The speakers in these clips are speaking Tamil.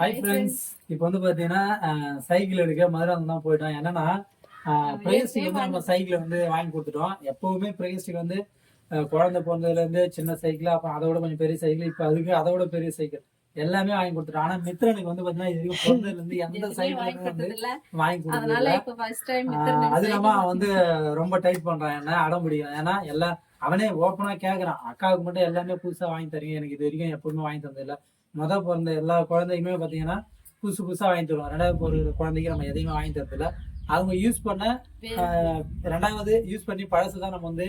ஹாய் ஃப்ரெண்ட்ஸ் இப்போ வந்து பார்த்தீங்கன்னா சைக்கிள் எடுக்க மதுரை தான் போயிட்டோம். என்னன்னா பிரைஸ்க்கு வந்து நம்ம சைக்கிள் வந்து வாங்கி கொடுத்துட்டோம். எப்பவுமே பிரைஸ்க்கு வந்து குழந்தை பிறந்ததுல இருந்து சின்ன சைக்கிள் அப்புறம் அதை விட கொஞ்சம் பெரிய சைக்கிள் இப்போ அதுக்கு அதை விட பெரிய சைக்கிள் எல்லாமே வாங்கி கொடுத்துட்டோம். ஆனா மித்ரனுக்கு வந்து பாத்தீங்கன்னா இது பிறந்ததுல இருந்து எந்த எதுவுமே வாங்கி சைக்கிள் வந்து. வாங்கி கொடுத்தது அது இல்லாம அவன் வந்து ரொம்ப டைட் பண்றான். என்ன அடம் பிடிக்கிறான் ஏன்னா எல்லாம் அவனே ஓப்பனா கேக்குறான். அக்காவுக்கு மட்டும் எல்லாமே புதுசா வாங்கி தரீங்க எனக்கு இது வரைக்கும் எப்பவுமே வாங்கி தந்தது இல்ல முத பிறந்த எல்லா குழந்தைக்குமே பாத்தீங்கன்னா புதுசு புதுசா வாங்கி தருவோம் ரெண்டாவது ஒரு குழந்தைக்கு நம்ம எதையுமே வாங்கி தரது இல்ல அவங்க யூஸ் பண்ண ஆஹ், ரெண்டாவது யூஸ் பண்ணி பழசு தான் நம்ம வந்து.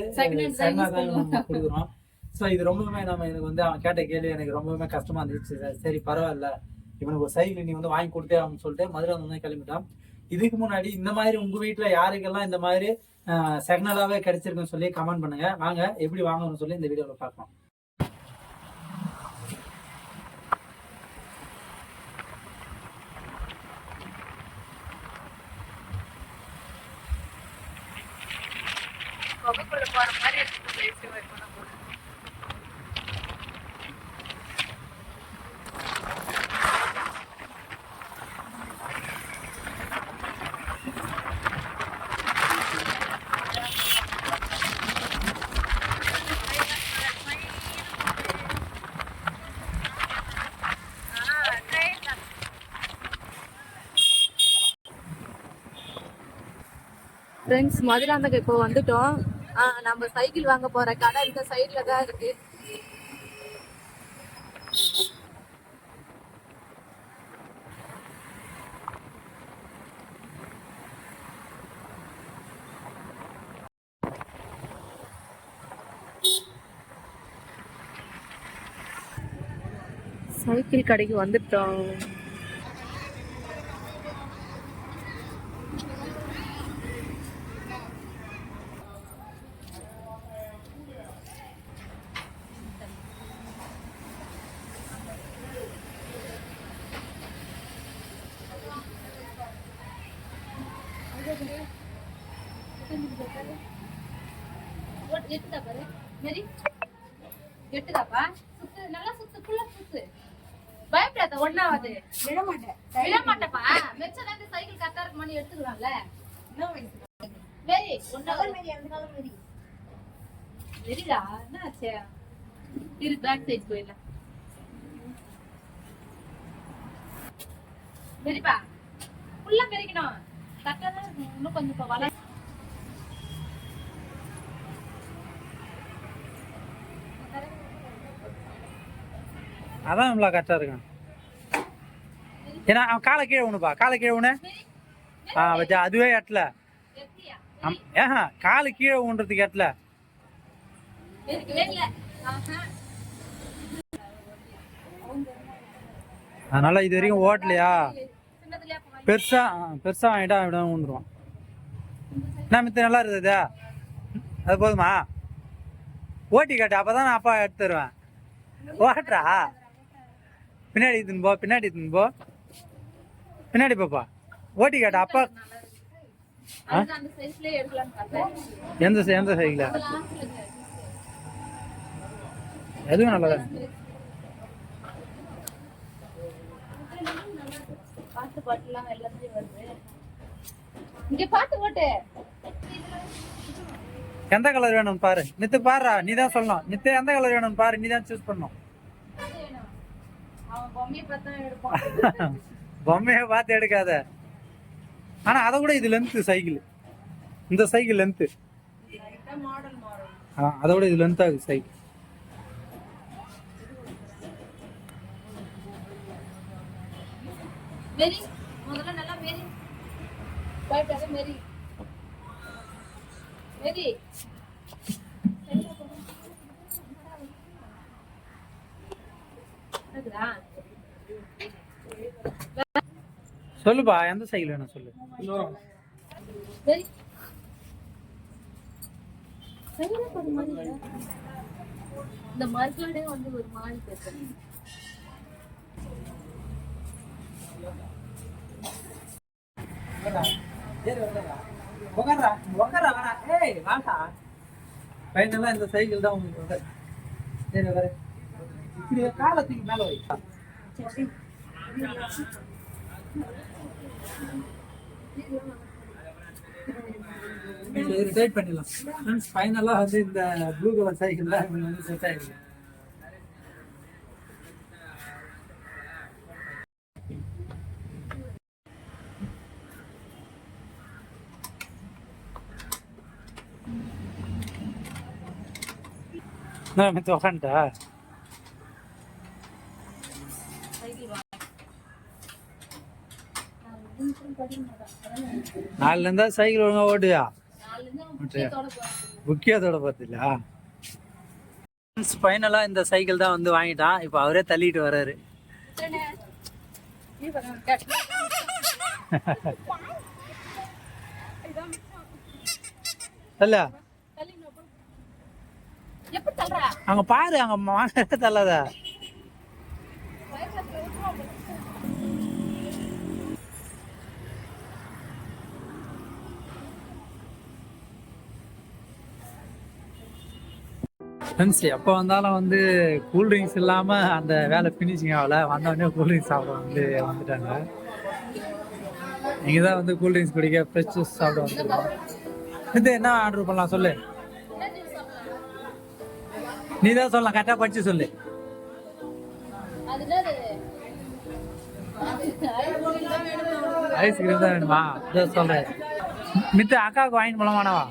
கொடுக்குறோம். ஸோ இது ரொம்பவுமே நம்ம எனக்கு வந்து அவன் கேட்ட கேள்வி எனக்கு ரொம்பவுமே கஷ்டமா இருந்துச்சு. சரி பரவாயில்ல. இவனுக்கு ஒரு சைக்கிள் நீ வந்து வாங்கி கொடுத்தே அப்படின்னு சொல்லிட்டு மதுரை வந்து கிளம்பிட்டான். இதுக்கு முன்னாடி இந்த மாதிரி உங்க வீட்ல யாருக்கெல்லாம் இந்த மாதிரி செகனலாவே கிடைச்சிருக்குன்னு சொல்லி கமெண்ட் பண்ணுங்க. வாங்க எப்படி வாங்கணும்னு சொல்லி இந்த வீடியோல பார்க்கலாம். போற மாதிரி எடுத்துட்டு போயிட்டு ஃப்ரெண்ட்ஸ் மதுராந்தகம் இப்போ வந்துட்டோம். நம்ம சைக்கிள் வாங்க போற கடை இந்த சைடுல தான் இருக்கு. சைக்கிள் கடைக்கு வந்துட்டோம். எட்டுதா பாரு. எட்டுதாப்பா சுத்து நல்லா சுத்து ஃபுல்லா சுத்து. பயப்படாத ஒண்ணாவது. விட மாட்டேன் விட மாட்டேப்பா மெச்சம் சைக்கிள் கரெக்டா இருக்குமான்னு எடுத்துக்கலாம்ல. வெரி ஒன்னாவது மாரி அந்த காலம் மாரி வெரிடா என்ன ஆச்சு? இரு பேக் சைடு போயிடலாம். வெரிப்பா ஃபுல்லா பெருக்கணும் இன்னும் கொஞ்சம் இப்போ வள அதான் நம்மளா கரெக்டா இருக்கான். ஏன்னா அவன் காலை கீழே உணுப்பா காலை கீழே உணு ஆ வச்சா அதுவே எட்டல ஏஹா காலு கீழே ஊன்றதுக்கு எட்டல அதனால இது வரைக்கும் ஓட்டலையா? பெருசாக பெருசா ஆ, பெருசா வாங்கிட்டா அப்படியே விழுந்துருவான் என்ன மித்த நல்லா இருக்குது அது போதுமா? ஓட்டி காட்டு அப்பதான் நான் அப்பா எடுத்து தருவேன். ஓட்டுறா? பின்னாடி இதுன்னு போ பின்னாடி இதுன்னு போ. பின்னாடி பாப்பா. ஓட்டி காட்டு அப்பா எந்த சை- எந்த சைக்கிளா? எதுவும் நல்லா பாட்டு பாட்டுலாம் எல்லாத்துலயும் வருது. இங்க பாத்து ஓட்டு எந்த கலர் வேணும்னு பாரு. நித்து பாருடா நீ தான் சொல்லணும். நித்து எந்த கலர் வேணும்னு பாரு. நீ தான் சூஸ் வேணும். அவன் பொம்மையை பார்த்தா எடுக்காத. ஆனா அதை விட இது லென்த்து சைக்கிள் இந்த சைக்கிள் லென்த்து அதை விட இது லென்த் ஆகுது சைக்கிள் மேரி முதல்ல நல்லா மேரி பயப்படாத மேரி மேரி இருக்குதா? சொல்லுப்பா எந்த சைக்கிள் வேணும் சொல்லு. மேரி இல்ல? இந்த மருத்துவடே வந்து ஒரு மாதிரி பேசுறேன். ஃபைனலாக இந்த சைக்கிள் தான் உங்களுக்கு வந்து சரி வர இப்படி காலத்துக்கு மேலே வை. ரிட்டைட் பண்ணிடலாம். ஃப்ரெண்ட்ஸ் ஃபைனலாக வந்து இந்த ப்ளூ கலர் சைக்கிள் தான் வந்து செட் ஆயிருக்கு நான் மெத்து நாலுல இருந்தா சைக்கிள் ஒழுங்கா ஓட்டுயா முக்கியத்தோட பார்த்தில்ல ஃபைனலாக இந்த சைக்கிள் தான் வந்து வாங்கிட்டான் இப்போ அவரே தள்ளிட்டு வர்றாரு இல்லை அங்க பாரு அங்க வாங்க தள்ளாத? ஃப்ரெண்ட்ஸ் எப்போ வந்தாலும் வந்து கூல் ட்ரிங்க்ஸ் இல்லாமல் அந்த வேலை ஃபினிஷிங் ஆகல. வந்தோடனே கூல் ட்ரிங்க்ஸ் சாப்பிட வந்து வந்துட்டாங்க. நீங்கள் தான் வந்து கூல் ட்ரிங்க்ஸ் குடிக்க ஃப்ரெஷ் ஜூஸ் சாப்பிட வந்துருக்கோம். இது என்ன ஆர்டர் பண்ணலாம் சொல்லு? நீ தான் சொல்லலாம் கரெக்டாக படிச்சு சொல்லு. ஐஸ்கிரீம் தான் வேணுமா? இதோ சொல்கிறேன் மித்த அக்காவுக்கு வாங்கிட்டு போலாமானவா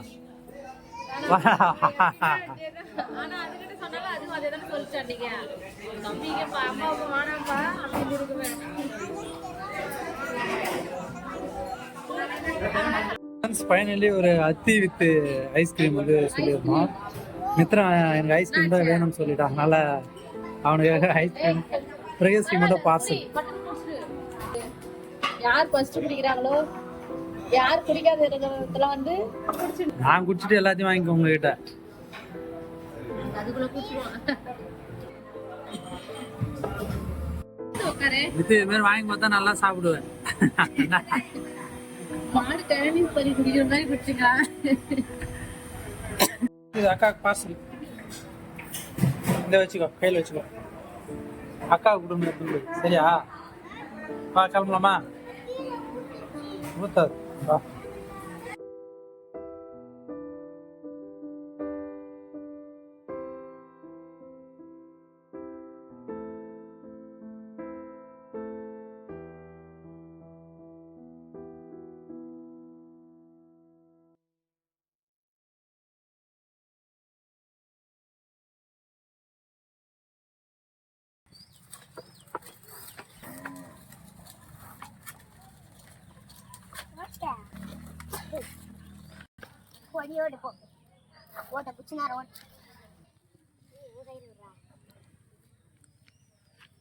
ஃபைனலி ஒரு அத்தி வித்து ஐஸ்கிரீம் வந்து சொல்லியிருந்தோம். மித்ரன் எனக்கு ஐஸ்கிரீம் தான் வேணும்னு சொல்லிட்டான் அதனால அவனுக்கு ஐஸ்கிரீம் பிரகஸ்ரீ மட்டும் பார்சல். யார் ஃபர்ஸ்ட் குடிக்கிறாங்களோ யார் குடிக்காத இருக்கிறதுல வந்து நான் குடிச்சிட்டு எல்லாத்தையும் வாங்கிக்கோ உங்ககிட்ட. இது மாதிரி வாங்கி பார்த்தா நல்லா சாப்பிடுவேன். மாடு கிழமை பறி குடிக்கிற மாதிரி குடிச்சுங்க இது அக்காவுக்கு பார்சல் இந்த வச்சுக்கோ கையில் வச்சுக்கோ. அக்கா கொடுங்க புல்லு சரியா? வா கிளம்பலாமா? ஊத்தாது வா. பொடியோடு போ ஓட்ட புச்சுனார் ஓட்ட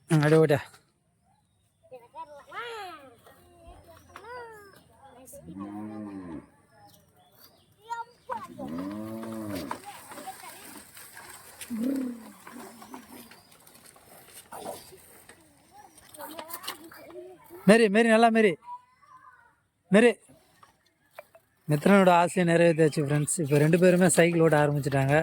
அடி ஓட்ட மேரி மேரி நல்லா மேரி மேரி மித்ரனோட ஆசையை நிறைவேற்றியாச்சு ஃப்ரெண்ட்ஸ் இப்போ ரெண்டு பேருமே சைக்கிள் ஓட்ட ஆரம்பிச்சிட்டாங்க.